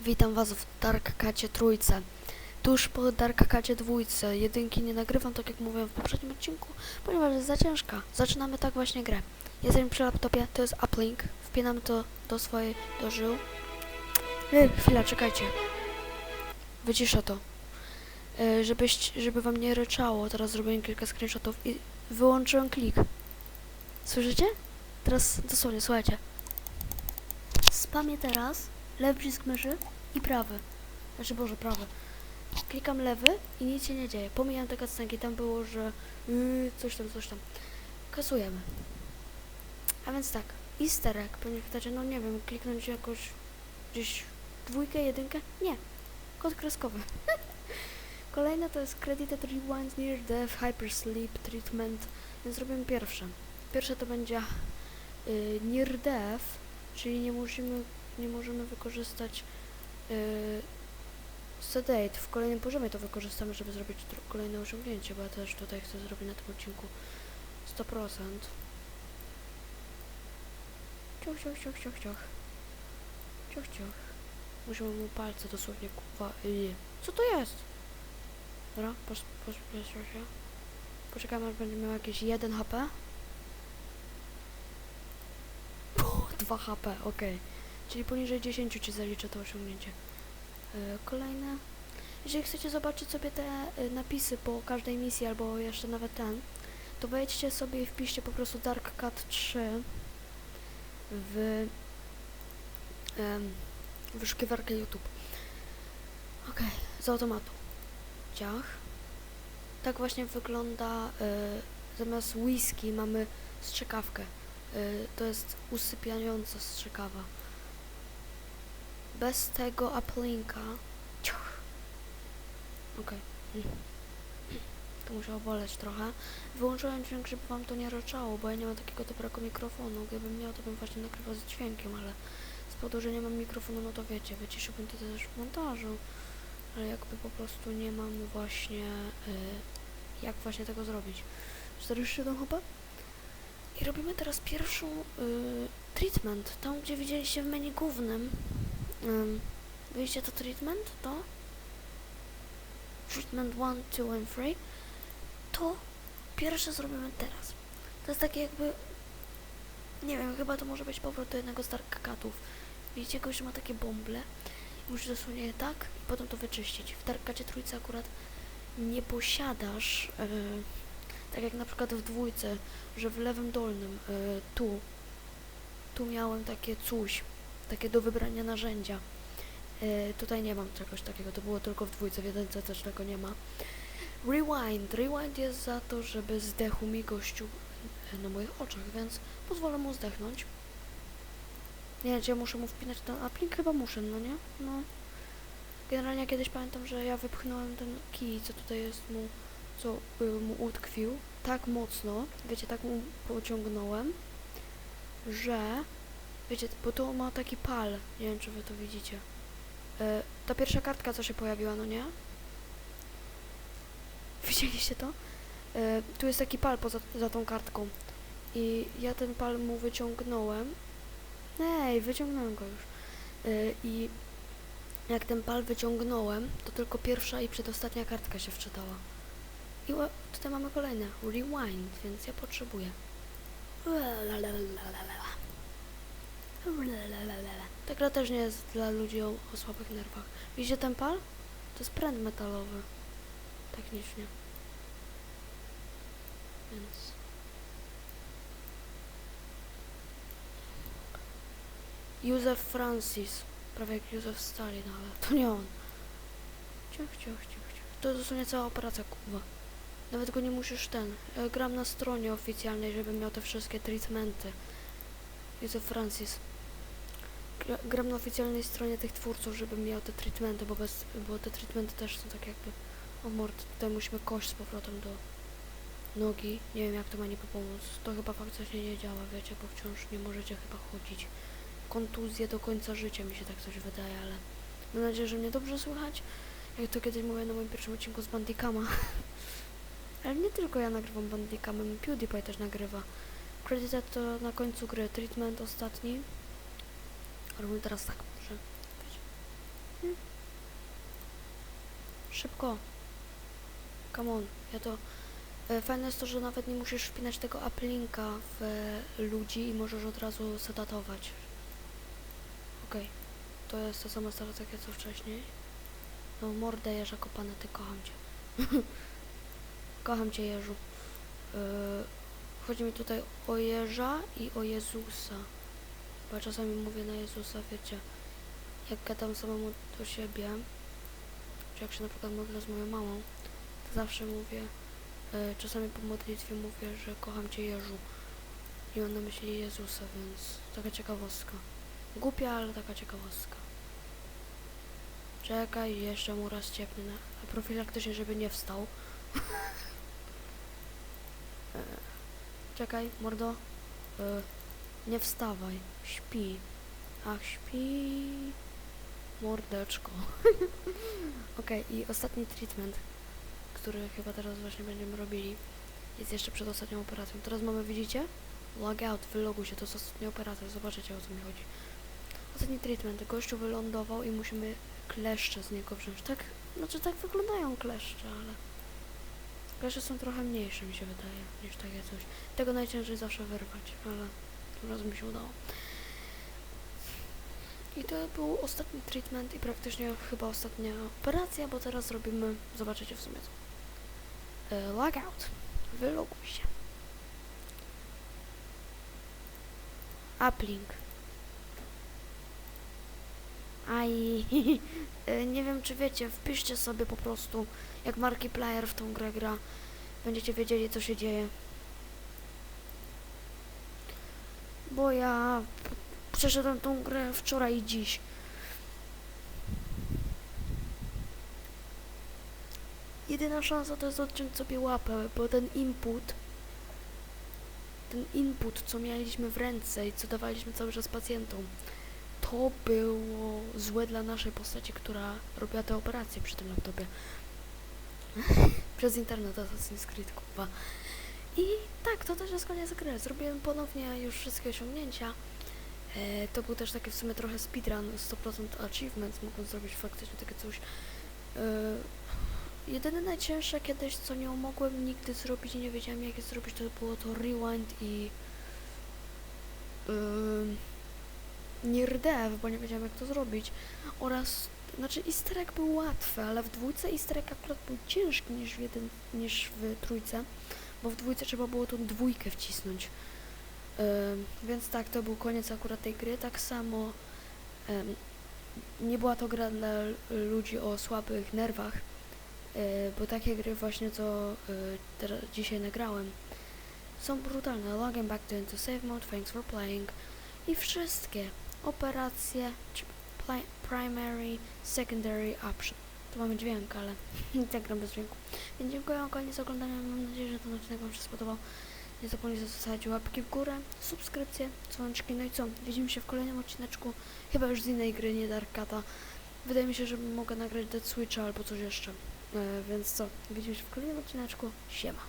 Witam Was w Dark Cacie trójce. Tuż po Dark Cacie dwójce. Jedynki nie nagrywam, tak jak mówiłem w poprzednim odcinku, ponieważ jest za ciężka. Zaczynamy tak właśnie grę. Jesteśmy przy laptopie, to jest uplink. Wpinamy to do swojej, do żył. Ej, chwila, czekajcie. Wyciszę to. E, żebyś, żeby Wam nie ryczało, teraz zrobiłem kilka screenshotów i wyłączyłem klik. Słyszycie? Teraz dosłownie, słuchajcie. Spamię teraz lewy przycisk myszy i prawy. Znaczy, Boże, prawy. Klikam lewy i nic się nie dzieje. Pomijam te cutscenki, tam było, że yy, coś tam, coś tam. Kasujemy. A więc tak, easter egg, pewnie pytacie, no nie wiem, kliknąć jakoś gdzieś dwójkę, jedynkę? Nie. Kod kreskowy. Kolejne to jest Credited Rewind Near Death Hypersleep Treatment, więc zrobimy pierwsze. Pierwsze to będzie yy, Near Death, czyli nie musimy nie możemy wykorzystać yy, sedate. W kolejnym poziomie to wykorzystamy, żeby zrobić kolejne osiągnięcie, bo ja też tutaj chcę zrobić na tym odcinku 100%. Ciach, ciach, ciach, ciach, ciach. Ciach, ciach. Musimy mu palce dosłownie kuwa... Yy. Co to jest? Dobra, pos, się. Poczekamy aż będzie miał jakieś 1 HP. 2 HP, okej. Czyli poniżej 10 ci zaliczę to osiągnięcie. E, kolejne. Jeżeli chcecie zobaczyć sobie te e, napisy po każdej misji, albo jeszcze nawet ten, to wejdźcie sobie i wpiszcie po prostu Dark Cat 3 w wyszukiwarkę YouTube. Okej, z automatu. Ciach. Tak właśnie wygląda, e, zamiast whisky mamy strzykawkę. To jest usypiająca strzykawa. Bez tego uplinka. Ciach. Okej. Mm. To musiało boleć trochę. Wyłączyłem dźwięk, żeby wam to nie roczało, bo ja nie mam takiego dobrego mikrofonu. Gdybym miał, to bym właśnie nagrywał z dźwiękiem, ale z powodu, że nie mam mikrofonu, no to wiecie, wyciszyłbym to też w montażu. Ale jakby po prostu nie mam właśnie y, jak właśnie tego zrobić. 47 chyba? I robimy teraz pierwszą y, treatment. Tam, gdzie widzieliście w menu głównym. Um, widzicie to treatment? To? Treatment 1, 2 and 3. To pierwsze zrobimy teraz. To jest takie jakby... Nie wiem, chyba to może być powrót do jednego z Dark Catów. Widzicie goś, że ma takie bąble. Musisz dosłownie je tak i potem to wyczyścić. W Dark Cacie trójce akurat nie posiadasz... Y, tak jak na przykład w dwójce, że w lewym dolnym, y, tu, tu miałem takie coś, takie do wybrania narzędzia. Y, tutaj nie mam czegoś takiego, to było tylko w dwójce, w jedynce też tego nie ma. Rewind. Rewind jest za to, żeby zdechł mi gościu y, na moich oczach, więc pozwolę mu zdechnąć. Nie wiem, czy ja muszę mu wpinać ten uplink? Chyba muszę, no nie? No. Generalnie kiedyś pamiętam, że ja wypchnąłem ten kij, co tutaj jest mu co mu utkwił tak mocno, wiecie, tak mu pociągnąłem, że, wiecie, bo to ma taki pal, nie wiem czy wy to widzicie. Y, ta pierwsza kartka, co się pojawiła, no nie? Widzieliście to? Y, tu jest taki pal poza za tą kartką i ja ten pal mu wyciągnąłem. Ej, wyciągnąłem go już. Y, I jak ten pal wyciągnąłem, to tylko pierwsza i przedostatnia kartka się wczytała. I tutaj mamy kolejne. Rewind, więc ja potrzebuję. Ta gra też nie jest dla ludzi o, o słabych nerwach. Widzicie ten pal? To jest pręt metalowy. Technicznie. Więc... Józef Francis. Prawie jak Józef Stalin, ale to nie on. Ciach, ciach, ciach, ciach. To dosłownie cała operacja, Kuba. Nawet go nie musisz ten. Ja gram na stronie oficjalnej, żebym miał te wszystkie treatmenty. Józef Francis. Gra, gram na oficjalnej stronie tych twórców, żebym miał te treatmenty, bo, bez, bo te treatmenty też są tak jakby... O mord, tutaj musimy kość z powrotem do nogi. Nie wiem jak to ma niby pomóc. To chyba faktycznie nie działa, wiecie, bo wciąż nie możecie chyba chodzić. Kontuzje do końca życia mi się tak coś wydaje, ale... Mam nadzieję, że mnie dobrze słychać. Jak to kiedyś mówiłem na moim pierwszym odcinku z Bandicama. Ale nie tylko ja nagrywam Bandicamem, PewDiePie też nagrywa. Credited to na końcu gry, treatment ostatni. Robimy teraz tak, że... wiecie. Szybko. Come on, ja to... E, Fajne jest to, że nawet nie musisz wpinać tego uplinka w e, ludzi i możesz od razu zadatować. Okej, to jest ta sama strategia co wcześniej. No mordę jeża kopane, ty kocham cię. kocham cię Jeżu. E, chodzi mi tutaj o Jeża i o Jezusa. Bo czasami mówię na Jezusa, wiecie. Jak gadam samemu do siebie, czy jak się na przykład modlę z moją mamą, to zawsze mówię, e, czasami po modlitwie mówię, że kocham Cię Jeżu. I mam na myśli Jezusa, więc taka ciekawostka. Głupia, ale taka ciekawostka. Czekaj, jeszcze mu raz ciepnę na profilaktycznie, żeby nie wstał. E, Czekaj, mordo. E, nie wstawaj. Śpi. Ach, śpi. Mordeczko. Okej, i ostatni treatment, który chyba teraz właśnie będziemy robili, jest jeszcze przed ostatnią operacją. Teraz mamy, widzicie? Logout, wyloguj się, to jest ostatnia operacja, zobaczycie o co mi chodzi. Ostatni treatment, gościu wylądował i musimy kleszcze z niego wziąć. Tak, znaczy tak wyglądają kleszcze, ale... Kleszcze są trochę mniejsze, mi się wydaje, niż takie coś. Tego najciężej zawsze wyrwać, ale tym razem mi się udało. I to był ostatni treatment i praktycznie chyba ostatnia operacja, bo teraz zrobimy, zobaczycie w sumie co. E, Logout. Wyloguj się. Uplink. Aj, e, nie wiem czy wiecie, wpiszcie sobie po prostu, jak Markiplier w tą grę gra. Będziecie wiedzieli co się dzieje. Bo ja przeszedłem tą grę wczoraj i dziś. Jedyna szansa to jest odciąć sobie łapę, bo ten input, ten input, co mieliśmy w ręce i co dawaliśmy cały czas pacjentom, to było złe dla naszej postaci, która robiła te operacje przy tym laptopie. Przez internet Assassin's Creed, kurwa. I tak, to też jest koniec gry. Zrobiłem ponownie już wszystkie osiągnięcia. E, to był też taki w sumie trochę speedrun, 100% achievements, mogłem zrobić faktycznie takie coś. E, jedyne najcięższe kiedyś, co nie mogłem nigdy zrobić i nie wiedziałem jak je zrobić, to było to rewind i yy, near bo nie wiedziałem jak to zrobić. Oraz, znaczy easter egg był łatwy, ale w dwójce easter egg akurat był ciężki niż w, jeden, niż w trójce, bo w dwójce trzeba było tą dwójkę wcisnąć. Więc tak, to był koniec akurat tej gry. Tak samo nie była to gra dla ludzi o słabych nerwach, y, bo takie gry właśnie co teraz dzisiaj nagrałem są brutalne. Login back to into save mode, thanks for playing i wszystkie operacje primary, secondary option. Tu mamy dźwięk, ale i tak gram bez dźwięku. Więc dziękuję wam koniec oglądania. Mam nadzieję, że ten odcinek wam się spodobał. Nie zapomnijcie zostawić łapki w górę, subskrypcje, dzwoneczki. No i co? Widzimy się w kolejnym odcineczku. Chyba już z innej gry, nie Darkata. Wydaje mi się, że mogę nagrać Dead Switcha albo coś jeszcze. E, więc co? Widzimy się w kolejnym odcineczku. Siema.